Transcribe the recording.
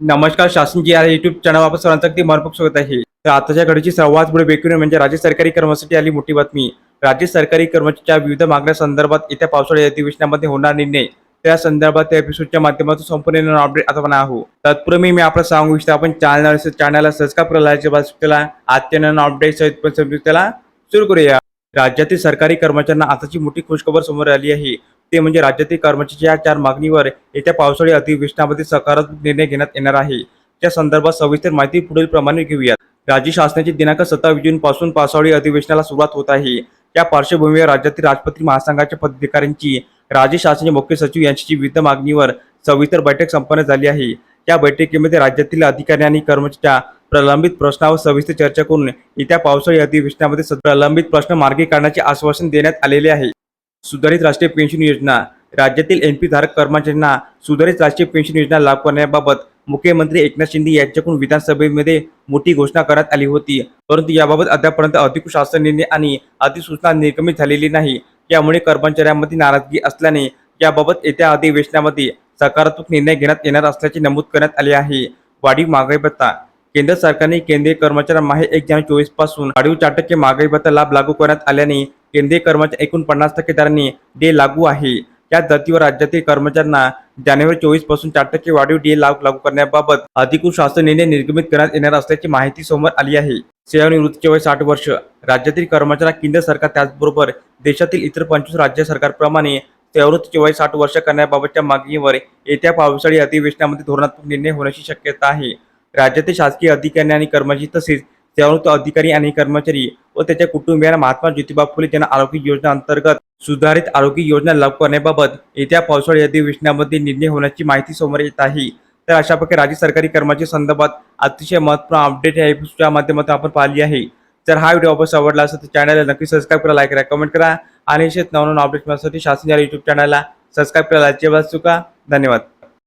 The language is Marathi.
नमस्कार शासनजी या युट्यूब चॅनल वापस सर्वांचं अगदी मनपूर्वक स्वागत आहे. तर आताच्या घडीची सर्वात पुढे बेकरी म्हणजे राज्य सरकारी कर्मचारी आली मोठी बातमी. राज्य सरकारी कर्मचाऱ्यांच्या विविध मागण्या संदर्भात येत्या पावसाळी अधिवेशनामध्ये होणार निर्णय. त्या संदर्भात त्या एपिसोडच्या माध्यमातून संपूर्ण अपडेट आता आपण आहो तत्पूर्वी मी आपलं सांगू इच्छितो आपण चॅनल चॅनलला सबस्क्राईब करायला त्याला आजच्या नवीन अपडेट सहित त्याला सुरू करूया. राज्यातील सरकारी कर्मचाऱ्यांना आताची मोठी खुशखबर समोर आली आहे. ते म्हणजे राज्यातील कर्मचाऱ्यांच्या या चार मागणीवर येत्या पावसाळी अधिवेशनामध्ये सकारात्मक निर्णय घेण्यात येणार आहे. त्या संदर्भात सविस्तर माहिती पुढील प्रमाणे घेऊयात. राज्य शासनाची दिनांक सत्तावीस जून पासून पावसाळी अधिवेशनाला सुरुवात होत आहे. या पार्श्वभूमीवर राज्यातील राजपत्री महासंघाच्या पदाधिकाऱ्यांची राज्य शासनाचे मुख्य सचिव यांची विविध मागणीवर सविस्तर बैठक संपन्न झाली आहे. या बैठकीमध्ये राज्यातील अधिकारी आणि कर्मचाऱ्या प्रलंबित प्रश्नावर सविस्तर चर्चा करून येत्या पावसाळी अधिवेशनामध्ये प्रलंबित प्रश्न मार्गी काढण्याचे आश्वासन देण्यात आलेले आहे. सुधारित राष्ट्रीय पेन्शन योजना राज्यातील एनपी धारक कर्मचाऱ्यांना सुधारित राष्ट्रीय पेन्शन योजना लागू करण्याबाबत मुख्यमंत्री एकनाथ शिंदे यांच्याकडून विधानसभेमध्ये मोठी घोषणा करण्यात आली होती. परंतु याबाबत अद्यापर्यंत अधिकृत शासन निर्णय आणि अधिसूचना निर्गमित झालेली नाही. यामुळे कर्मचाऱ्यांमध्ये नाराजगी असल्याने याबाबत येत्या अधिवेशनामध्ये सकारात्मक निर्णय घेण्यात येणार असल्याचे नमूद करण्यात आले आहे. वाढीव महागाई भत्ता. केंद्र सरकारने केंद्रीय कर्मचाऱ्यांना माहे एक जानेवारी चोवीसपासून वाढीव चार टक्के महागाई भत्ता लाभ लागू करण्यात आल्याने केंद्रीय कर्मचारी एकूण पन्नास टक्के दरांनी डे लागू आहे. या धर्तीवर राज्यातील कर्मचाऱ्यांना जानेवारी चोवीसपासून चार टक्के वाढीव डे लाभ लागू करण्याबाबत अधिकृत शासन निर्णय निर्गमित करण्यात येणार असल्याची माहिती समोर आली आहे. सेवानिवृत्तीचे वय साठ वर्ष. राज्यातील कर्मचाऱ्यांना केंद्र सरकार त्याचबरोबर देशातील इतर पंचवीस राज्य सरकारप्रमाणे सेवानिवृत्तीचे वय साठ वर्ष करण्याबाबतच्या मागणीवर येत्या पावसाळी अधिवेशनामध्ये धोरणात्मक निर्णय होण्याची शक्यता आहे. राज्यातील शासकीय अधिकारी आणि कर्मचारी तसेच सेवानिवृत्त अधिकारी आणि कर्मचारी व त्याच्या कुटुंबियांना महात्मा ज्योतिबा फुले जन आरोग्य योजना अंतर्गत सुधारित आरोग्य योजना लागू करण्याबाबत येत्या पावसाळी अधिवेशनामध्ये निर्णय होण्याची माहिती समोर येत आहे. तर अशा प्रकारे राज्य सरकारी कर्मचारी संदर्भात अतिशय महत्त्वपूर्ण अपडेट या एपिसोडच्या माध्यमातून आपण पाहिली आहे. जर हा व्हिडिओ आपण आवडला असेल तर चॅनलला नक्की सबस्क्राईब करा लाईक करा कमेंट करा आणि असेच नवनवीन अपडेट मिळण्यासाठी शासन या युट्यूब चॅनलला सबस्क्राईब करायला अजिबात चुका धन्यवाद.